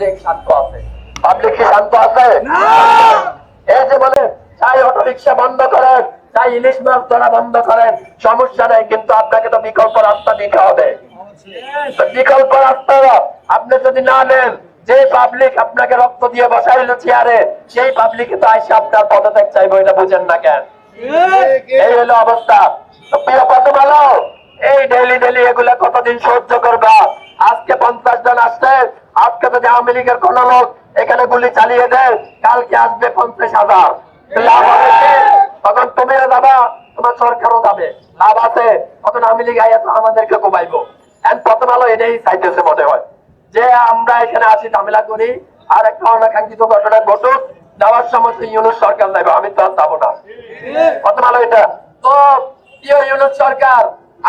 Public শান্ত আছে। Public কি শান্ত আছে? এই যে বলে চাই অটো রিক্সা বন্ধ করেন চাই ইলিশ মাছ ধরা বন্ধ করেন সমস্যা নেই কিন্তু আপনাকে তো বিকল্প রাস্তা দিতে হবে। বিকল্প রাস্তা আপনি যদি না নেন যে পাবলিক আপনাকে রক্ত দিয়ে বসাইলো চেয়ারে সেই পাবলিকে তো আইসে আপনার পদত্যাগ চাইব এটা বুঝেন না কেন? এই হলো অবস্থা। তো প্রিয় কত ভালো এই ডেলি ডেলি এগুলা কতদিন সহ্য করবা আজকে পঞ্চাশ জন আসছে আজকে যদি আওয়ামী লীগের কোন লোক এখানে গুলি চালিয়ে দেয়, কালকে আসবে পঞ্চাশ হাজার? তখন তুমিও যাবা, তোমার সরকারও যাবে। লাভ আছে, তখন আওয়ামী লীগ আইয়া আমাদেরকে কমাইবো প্রথম আলো এটাই চাইতেছে মনে হয়। যে আমরা এখানে আসি ঝামেলা করি, আর একটা অনাকাঙ্ক্ষিত ঘটনা ঘটুক, যাওয়ার সময় ইউনুস সরকার যাবে আমি তো আর যাব না। কত ভালো এটা। তো ইউনুস সরকার,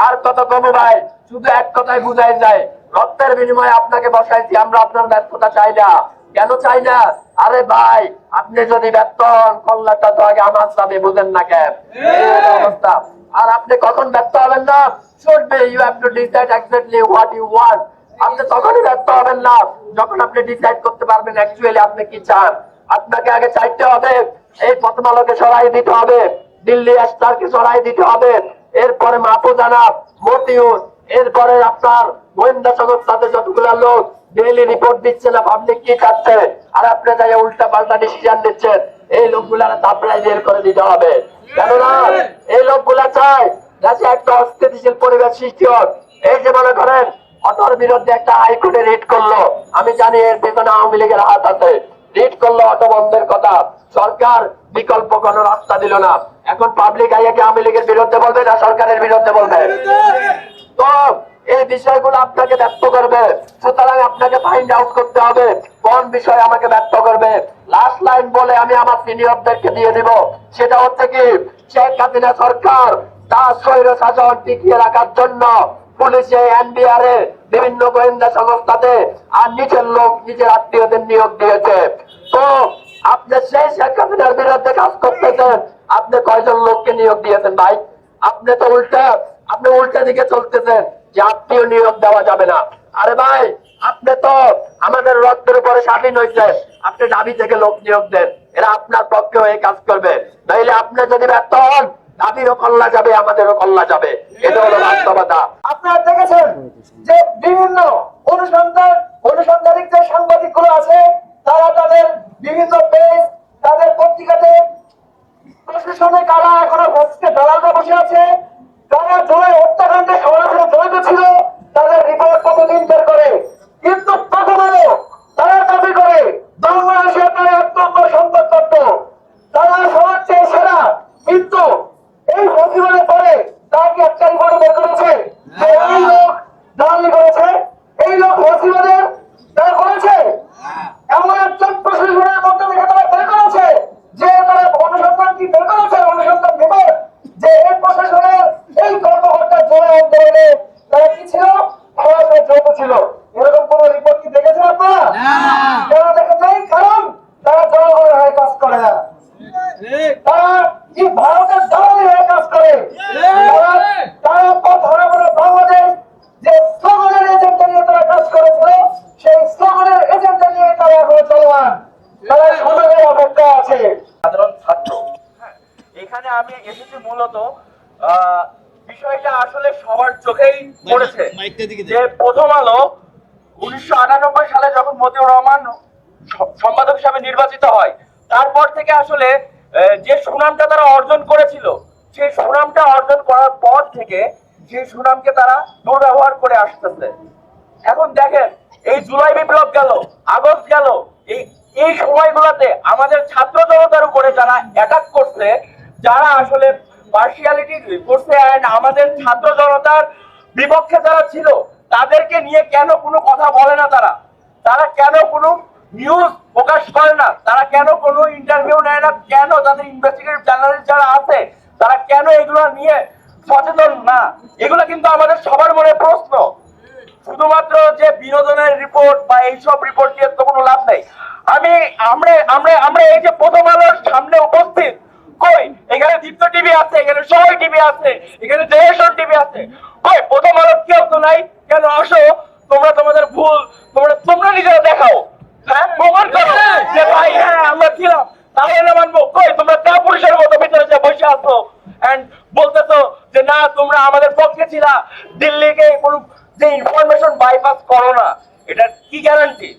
আর কত কম ভাই, শুধু এক কথায় বুঝাই যায় রক্তের বিনিময়ে আপনাকে বসাইছি আমরা আপনার ব্যর্থতা চাই না। কেন চাই না? আরে ভাই আপনি যদি ব্যর্থ হন কল্যাণটা তো আগে আমার যাবে বুঝেন না কেন? অবস্থা। আর আপনি কখন ব্যর্থ হবেন না? Should be you have to decide exactly what you want আপনি তখনই ব্যর্থ হবেন না যখন আপনি ডিসাইড করতে পারবেন অ্যাকচুয়ালি আপনি কি চান। আপনাকে আগে চাইতে হবে এই প্রথম আলোকে সরাই দিতে হবে দিল্লি স্টারকে সরাই দিতে হবে। এরপরে মাহফুজানা মতিউর এরপরে আপনার গোয়েন্দা সংস্থাতে যতগুলা লোক ডেইলি রিপোর্ট দিচ্ছে না পাবলিক কি চাচ্ছে আর আপনি যাই উল্টা পাল্টা ডিসিশন দিচ্ছেন এই লোকগুলার তাপড়াই বের করে দিতে হবে। কেননা এই লোকগুলা চায় দেশে একটা অস্থিতিশীল পরিবেশ সৃষ্টি হোক। এই যে মনে করেন, অটোর বিরুদ্ধে একটা হাইকোর্টে রিট করল। আমি জানি এর পেছনে আওয়ামী লীগের হাত আছে। রিট করল অটো বন্ধের কথা। সরকার বিকল্প কোন রাস্তা দিল না। এখন পাবলিক আইয়া কি আওয়ামী লীগের বিরুদ্ধে বলবে না সরকারের বিরুদ্ধে বলবে? তো এই বিষয়গুলো আপনাকে ব্যক্ত করবে। সুতরাং আপনাকে ফাইন্ড আউট করতে হবে কোন বিষয় আমাকে ব্যক্ত করবে। লাস্ট লাইন বলে আমি আমার সিনিয়রদেরকে দিয়ে দিব। সেটা হচ্ছে কি, শেখ হাসিনা সরকার তার স্বৈর শাসন টিকিয়ে রাখার জন্য পুলিশে এনবিআর বিভিন্ন গোয়েন্দা সংস্থাতে আর নিজের লোক নিজের আত্মীয়দের নিয়োগ দিয়েছে। তো আপনি সেই শেখ হাসিনার বিরুদ্ধে কাজ করতেছেন, আপনি কয়জন লোককে নিয়োগ দিয়েছেন ভাই? আপনি তো উল্টা আপনি উল্টা দিকে চলতেছেন যে আত্মীয় নিয়োগ দেওয়া যাবে না। আরে ভাই, আপনি তো আমাদের রক্তের উপরে স্বাধীন হয়েছেন আপনি দাবি থেকে লোক নিয়োগ দেন, এরা আপনার পক্ষে হয়ে কাজ করবে। নইলে আপনি যদি ব্যর্থ হন বিভিন্ন অনুসন্ধান যে সাংবাদিকগুলো আছে, তারা তাদের বিভিন্ন তাদের বসে আছে তারা জয় হত্যাকাণ্ডে সরাসরি জড়িত ছিল তাদের রিপোর্ট কতদিন বের করে কিন্তু তখনও তারা দাবি করে বাংলাদেশে তারা অত্যন্ত সম্পদ করত তারা সবার চেয়ে সেরা কিন্তু এই প্রতিবাদের পরে তারা কি একটা রিপোর্ট বের করেছে যে এই লোক দালালি করেছে এই লোক প্রতিবাদের তারা করেছে এমন একজন প্রশাসনের মধ্যে থেকে তারা বের করেছে যে তারা অনুসন্ধান কি বের করেছে অনুসন্ধান রিপোর্ট যে এই প্রশাসনের এই কর্মকর্তা জোড়া আন্দোলনে তারা কি ছিল সরাসরি জড়িত ছিল এরকম কোন রিপোর্ট কি দেখেছেন আপনারা কেন দেখেন নাই কারণ তারা জনগণের হয়ে কাজ করে না তারা কি ভারতের দালালি হয়ে কাজ করে তারা- তারা পথ হারাবার বাংলাদেশ যে স্লোগানের এজেন্ডা নিয়ে তারা কাজ করেছিল সেই স্লোগানের এজেন্ডা নিয়ে তারা এখনও চলমান তারা সমাজের অপেক্ষা আছে সাধারণ ছাত্র হ্যাঁ, এখানে আমি এসেছি মূলত বিষয়টা আসলে সবার চোখেই পড়েছে। যে প্রথম আলো উনিশশো আটানব্বই সালে যখন মতিউর রহমান সম্পাদক হিসাবে নির্বাচিত হয় তারপর থেকে আসলে যে সুনামটা তারা অর্জন করেছিল সেই সুনামটা অর্জন করার পর থেকে সেই সুনামকে তারা দুর্ব্যবহার করে আসতেছে। এখন দেখেন এই জুলাই বিপ্লব গেল আগস্ট গেল এই এই সময়গুলোতে আমাদের ছাত্র জনতার উপরে যারা অ্যাটাক করছে যারা আসলে পার্সিয়ালিটি করছে and আমাদের ছাত্র জনতার বিপক্ষে যারা ছিল, তাদেরকে নিয়ে কেন কোনো কথা বলে না তারা? তারা কেন কোনো নিউজ প্রকাশ করে না? তারা কেন কোনো ইন্টারভিউ নেয় না? কেন তাদের ইনভেস্টিগেটিভ জার্নালিস্ট যারা আছে, তারা কেন এগুলো নিয়ে সচেতন না? এগুলো কিন্তু আমাদের সবার মনে প্রশ্ন। শুধুমাত্র যে বিনোদনের রিপোর্ট বা এইসব রিপোর্ট দিয়ে তো কোনো লাভ নেই। আমি, আমরা আমরা আমরা এই যে প্রথম আলোর সামনে উপস্থিত টিভি আছে এখানে দেড়শোর টিভি আছে। প্রথম আলো কি অর্থ নাই? কেন আসো? তোমরা তোমাদের ভুল তোমরা তোমরা নিজেরা দেখাও। হ্যাঁ? যে ভাই হ্যাঁ আমরা ছিলাম। তাহলে মানবো। কই তোমরা পুরুষের মতো ভিতরে যে বসে এন্ড বলতেছো যে না তোমরা আমাদের পক্ষে ছিলা। দিল্লিকে কোনো যে ইনফরমেশন বাইপাস করো না। এটার কি গ্যারান্টি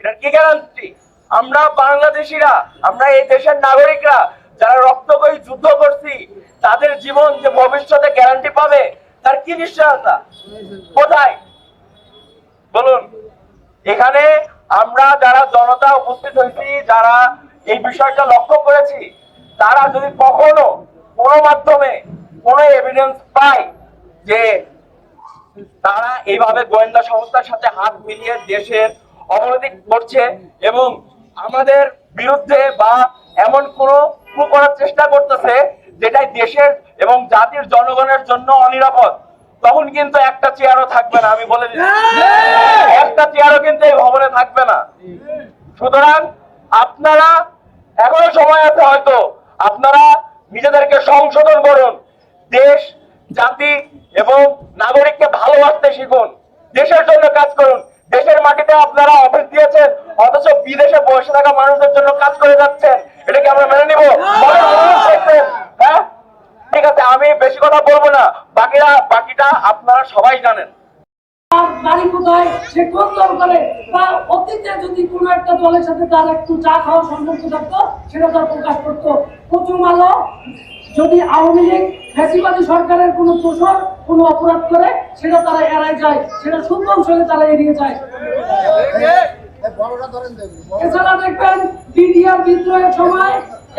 এটার কি গ্যারান্টি আমরা বাংলাদেশিরা আমরা এই দেশের নাগরিকরা যারা রক্তকয়ী যুদ্ধ করছি, তাদের জীবন যে ভবিষ্যতে গ্যারান্টি পাবে, তার কি নিশ্চয়তা? কোথায়? বলুন। এখানে আমরা যারা জনতা উপস্থিত হয়েছি, যারা এই বিষয়টা লক্ষ্য করেছি, তারা যদি কখনো কোনো মাধ্যমে কোনো এভিডেন্স পায় যে তারা এইভাবে গোয়েন্দা সংস্থার সাথে হাত মিলিয়ে দেশের অবনতি করছে এবং আমাদের বিরুদ্ধে বা এমন কোনো করার চেষ্টা করতেছে, যেটাই দেশের এবং জাতির জনগণের জন্য অনিরাপদ, তখন কিন্তু একটা চেয়ারও থাকবে না, আমি বলে দিচ্ছি। একটা চেয়ারও কিন্তু এই ভবনে থাকবে না। সুতরাং আপনারা, এখনও সময় আছে হয়তো, আপনারা নিজেদেরকে সংশোধন করুন। দেশ, জাতি এবং নাগরিককে ভালোবাসতে শিখুন। দেশের জন্য কাজ করুন। দেশের মাটিতে আপনারা অফিস দিয়েছেন, অথচ বিদেশে বসে থাকা মানুষদের জন্য কাজ করে যাচ্ছেন। এটা কি আমরা মেনে নিব? হ্যাঁ? ঠিক আছে, আমি বেশি কথা বলব না। বাকিরা, বাকিটা আপনারা সবাই জানেন। চা থাকতো, সেটা তার করতো। যদি আওয়ামী সরকারের কোনো কোনো অপরাধ করে, সেটা তারা এড়ায় যায়। সেটা সুন্দর সঙ্গে তারা এড়িয়ে যায়। এছাড়া দেখবেন বিডিআর বিদ্রোহের সময়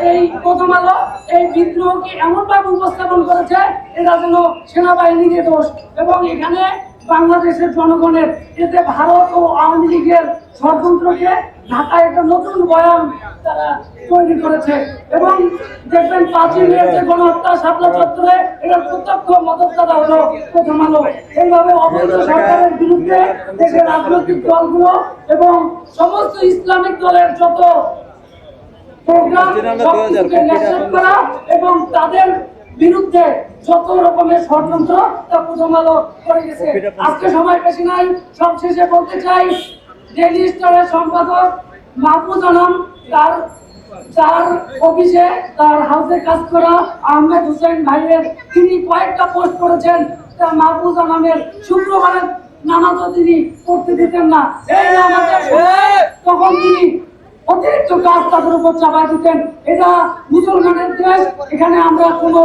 এই প্রথম আলো, এই বিদ্রোহকে এমনভাবে উপস্থাপন করেছে এটা যেন সেনাবাহিনীর দোষ। এবং এখানে বাংলাদেশের জনগণের, এতে ভারত ও আওয়ামী লীগের ষড়যন্ত্রকে ঢাকায় একটা নতুন বয়ান তারা তৈরি করেছে। এবং দেখবেন যে গণহত্যা চত্বরে প্রত্যক্ষ মদতদাতা হলো প্রথম আলো। এইভাবে অবৈধ সরকারের বিরুদ্ধে দেশের রাজনৈতিক দলগুলো এবং সমস্ত ইসলামিক দলের যত এবং তাদের বিরুদ্ধে যত রকমের ষড়যন্ত্র তা প্রথম আলো করে গেছে। আজকে সময় বেশি নাই সবশেষে বলতে চাই স্টারের সম্পাদক আলম, তার তার অফিসে তার হাউসে কাজ করা আহমেদ ভাইয়ের তিনি কয়েকটা পোস্ট করেছেন, তা মাহফুজ আলমের শুক্রবারের নামাজও তিনি করতে দিতেন না। এই তখন তিনি অতিরিক্ত কাজ তাদের উপর চাপাই দিতেন। এটা মুসলমানের দেশ, এখানে আমরা কোনো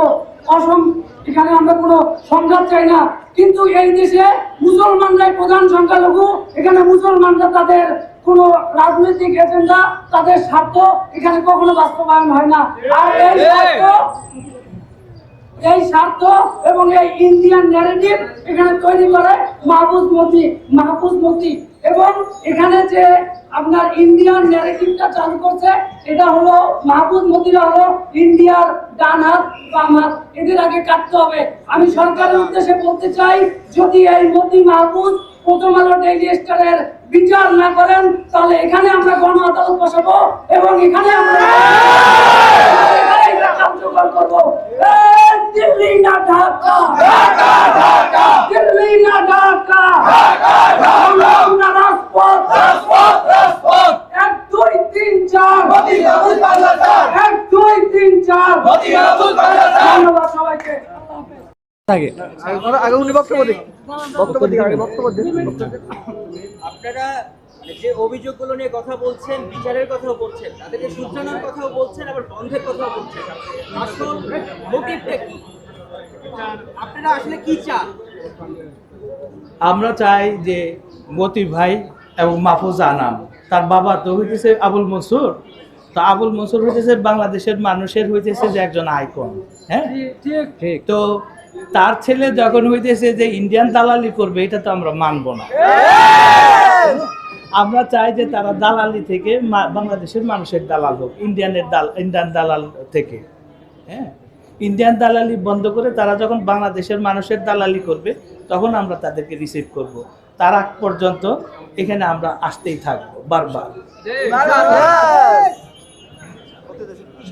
এখানে আমরা কোনো সংঘাত চাই না। কিন্তু এই দেশে মুসলমানরাই প্রধান সংখ্যালঘু। এখানে মুসলমানরা তাদের কোনো রাজনৈতিক এজেন্ডা তাদের স্বার্থ এখানে কখনো বাস্তবায়ন হয় না। আর এই স্বার্থ এই স্বার্থ এবং এই ইন্ডিয়ান ন্যারেটিভ এখানে তৈরি করে মাহফুজ মতি মাহফুজ মতি। এবং এখানে যে আপনার ইন্ডিয়ান ন্যারেটিভটা চালু করছে। এটা হলো মাহফুজ মতিরা হলো ইন্ডিয়ার ডান হাত বাম হাত। এদের আগে কাটতে হবে। আমি সরকারের উদ্দেশ্যে বলতে চাই যদি এই মতি মাহফুজ প্রথম আলো ডেইলি স্টারের বিচার না করেন তাহলে এখানে আমরা গণ আদালত বসাবো এবং এখানে আমরা কার্যকর করব। দিল্লি না ঢাকা। দিল্লি না ঢাকা সংগ্রাম না রাজপথ এক দুই তিন চার এক দুই তিন চার ধন্যবাদ সবাইকে আল্লাহ হাফেজ। আগে উনি বক্তব্য দিন। বক্তব্য দিন আগে বক্তব্য দিন। আপনারা মানে যে অভিযোগগুলো নিয়ে কথা বলছেন বিচারের কথাও বলছেন তাদেরকে সূচনার কথাও বলছেন আবার বন্ধের কথাও বলছেন আসল মোটিভটা কি? আপনারা আসলে কি চান? আমরা চাই যে মতি ভাই এবং মাহফুজ আনাম তার বাবা তো হইতেছে আবুল মনসুর। তো আবুল মনসুর হইতেছে বাংলাদেশের মানুষের হইতেছে যে একজন আইকন হ্যাঁ? ঠিক। তো তার ছেলে যখন হইতেছে যে ইন্ডিয়ান দালালি করবে, এটা তো আমরা মানব না। আমরা চাই যে তারা দালালি থেকে বাংলাদেশের মানুষের দালাল হোক ইন্ডিয়ানের দাল ইন্ডিয়ান দালাল থেকে। হ্যাঁ? ইন্ডিয়ান দালালি বন্ধ করে তারা যখন বাংলাদেশের মানুষের দালালি করবে, তখন আমরা তাদেরকে রিসিভ করব। তার আগ পর্যন্ত এখানে আমরা আসতেই থাকব, বারবার।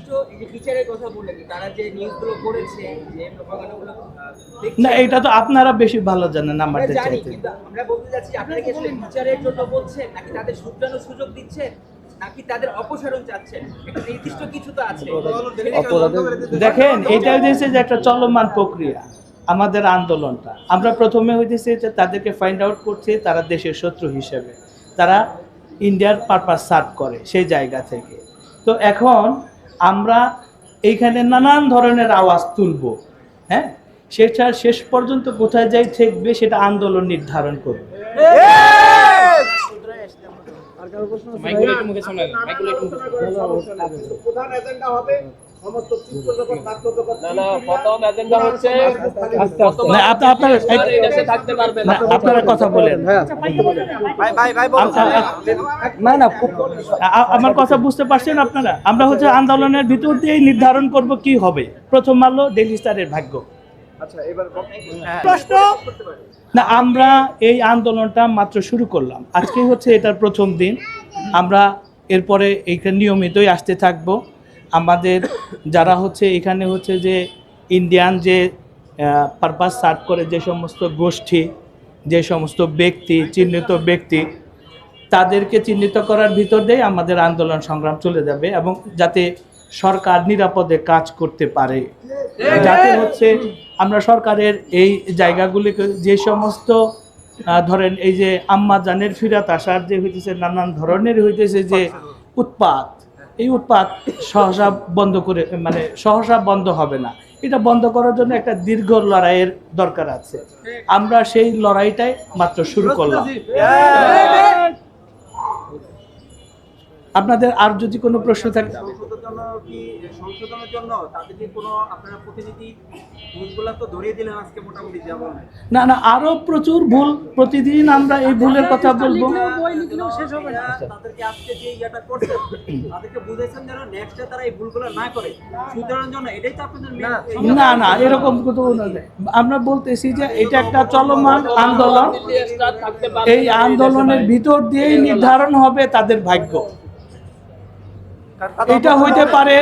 নির্দিষ্ট এই যে বিচারের কথা বললেন তারা যে নিউজগুলো করেছে যে প্রপাগান্ডাগুলো না এটা তো আপনারা বেশি ভালো জানেন আমাদের চাইতে। আমরা বলতে যাচ্ছি আপনারা কি আসলে বিচারের জন্য বলছেন নাকি তাদের শুধরানোর সুযোগ দিচ্ছেন নাকি তাদের অপসারণ চাচ্ছেন? একটা নির্দিষ্ট কিছু তো আছে। দেখেন এটা হচ্ছে যে একটা চলমান প্রক্রিয়া আমাদের আন্দোলনটা। আমরা প্রথমে হইতেছে যে তাদেরকে ফাইন্ড আউট করছে তারা দেশের শত্রু হিসেবে। তারা ইন্ডিয়ার পারপাস সার্ভ করে সেই জায়গা থেকে। তো এখন আমরা এইখানে নানান ধরনের আওয়াজ তুলব হ্যাঁ সেটা শেষ পর্যন্ত কোথায় যাই ঠেকবে সেটা আন্দোলন নির্ধারণ করবে প্রধান এজেন্ডা হবে না না, আপনারা এই দেশে থাকতে পারবে না, না আপনারা কথা বলেন। আম- আ- আমার কথা বুঝতে পারছেন আপনারা? আমরা হচ্ছে আন্দোলনের ভিতর দিয়েই নির্ধারণ করব কি হবে। প্রথম আলো ডেলি স্টারের ভাগ্য। আচ্ছা এবার না আমরা এই আন্দোলনটা মাত্র শুরু করলাম। আজকে হচ্ছে এটার প্রথম দিন। আমরা এরপরে এইখানে নিয়মিতই আসতে থাকব। আমাদের যারা হচ্ছে এখানে হচ্ছে যে ইন্ডিয়ান যে পারপাস সার্ভ করে যে সমস্ত গোষ্ঠী, যে সমস্ত ব্যক্তি, চিহ্নিত ব্যক্তি, তাদেরকে চিহ্নিত করার ভিতর দিয়ে আমাদের আন্দোলন সংগ্রাম চলে যাবে এবং যাতে সরকার নিরাপদে কাজ করতে পারে। যাতে হচ্ছে আমরা সরকারের এই জায়গাগুলিকে যে সমস্ত ধরেন এই যে আম্মা জানের ফিরাত আসার যে হইতেছে নানান ধরনের হইতেছে যে উৎপাত এই উৎপাত সহসা বন্ধ করে মানে সহসা বন্ধ হবে না। এটা বন্ধ করার জন্য একটা দীর্ঘ লড়াইয়ের দরকার আছে। আমরা সেই লড়াইটাই মাত্র শুরু করলাম। আপনাদের আর যদি কোনো প্রশ্ন থাকে সংশোধনের জন্য কি সংশোধনের জন্য তাদেরকে কোনো আপনারা প্রতিনিধি ভুলগুলো তো ধরিয়ে দিলেন আজকে মোটামুটি যেমন। না না আরও প্রচুর ভুল প্রতিদিন আমরা এই ভুলের কথা বলব। শেষ হবে না। না করে। সুতরাং এটাই তো আপনাদের না না এরকম আমরা বলতেছি যে এটা একটা চলমান আন্দোলন। এই আন্দোলনের ভিতর দিয়েই নির্ধারণ হবে তাদের ভাগ্য। এটা হইতে পারে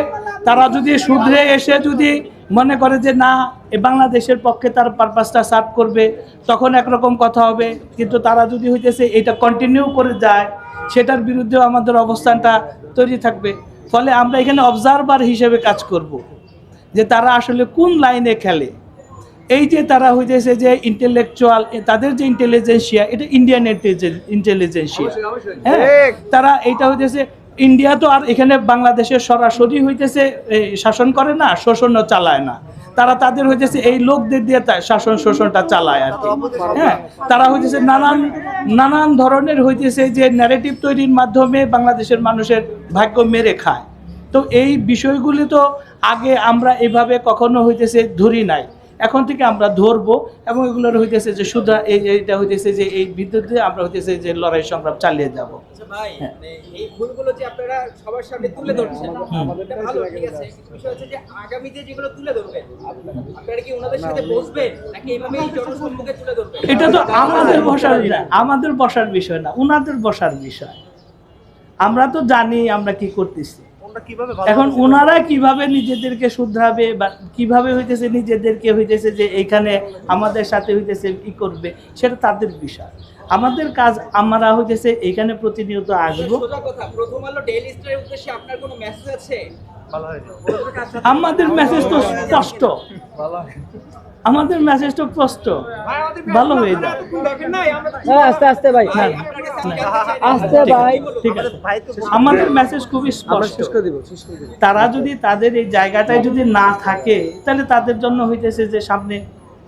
তারা যদি শুধরে এসে যদি মনে করে যে না এ বাংলাদেশের পক্ষে তার পারপাসটা সার্ভ করবে তখন একরকম কথা হবে। কিন্তু তারা যদি হইতেছে এটা কন্টিনিউ করে যায় সেটার বিরুদ্ধেও আমাদের অবস্থানটা তৈরি থাকবে। ফলে আমরা এখানে অবজারভার হিসেবে কাজ করব যে তারা আসলে কোন লাইনে খেলে। এই যে তারা হইতেছে যে ইন্টেলেকচুয়াল তাদের যে ইন্টেলিজেন্সিয়া এটা ইন্ডিয়ান ইন্টেলিজেন্সিয়া হ্যাঁ তারা এইটা হইতেছে ইন্ডিয়া তো আর এখানে বাংলাদেশের সরাসরি হইতেছে শাসন করে না, শোষণও চালায় না। তারা তাদের হইতেছে এই লোকদের দিয়ে শাসন শোষণটা চালায় আর কি। হ্যাঁ তারা হইতেছে নানান নানান ধরনের হইতেছে যে ন্যারেটিভ তৈরির মাধ্যমে বাংলাদেশের মানুষের ভাগ্য মেরে খায়। তো এই বিষয়গুলি তো আগে আমরা এভাবে কখনো হইতেছে ধরি নাই। এখন থেকে আমরা ধরবো এবং এগুলোর হইতেছে যে এই এইটা হইতেছে যে এই বিদ্যুতে আমরা হইতেছে যে লড়াই সংগ্রাম চালিয়ে যাব। আচ্ছা ভাই মানে এই ভুলগুলো যে আপনারা সবার সামনে তুলে ধরছেন এটা ভালো ঠিক আছে। বিষয় হচ্ছে যে আগামীতে যেগুলো তুলে ধরবেন আপনারা কি ওনাদের সাথে বসবেন নাকি এইভাবে জনসম্মুখে তুলে ধরবেন? এটা তো আমাদের বসার না আমাদের বসার বিষয় না উনাদের বসার বিষয়। আমরা তো জানি আমরা কি করতেছি। এখন ওনারা কীভাবে নিজেদেরকে শুধরাবে বা কীভাবে হইতেছে নিজেদেরকে হইতেছে যে এইখানে আমাদের সাথে হইতেছে ই করবে সেটা তাদের বিষয়। আমাদের কাজ আমরা হইতেছে এইখানে প্রতিনিয়ত আসব। প্রথম আলো ডেইলি স্টারের উদ্দেশ্যে আপনার কোনো মেসেজ আছে? আমাদের মেসেজ তো স্পষ্ট। আমাদের মেসেজ তো স্পষ্ট। ভালো হয়ে যায়। আস্তে আস্তে ভাই। আস্তে ভাই। ঠিক আছে। আমাদের মেসেজ খুবই স্পষ্ট। তারা যদি তাদের এই জায়গাটায় যদি না থাকে তাহলে তাদের জন্য হইতেছে যে সামনে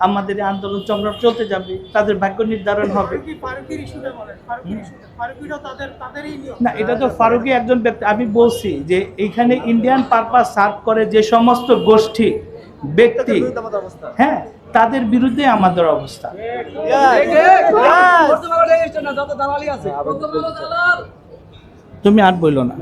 আমাদের এই আন্দোলন সংগ্রাম চলতে যাবে। তাদের ভাগ্য নির্ধারণ হবে। না এটা তো ফারুকি একজন ব্যক্তি। আমি বলছি যে এইখানে ইন্ডিয়ান পারপাস সার্ভ করে যে সমস্ত গোষ্ঠী ব্যক্তি। হ্যাঁ তাদের বিরুদ্ধে আমাদের অবস্থা। তুমি আর বইলো না।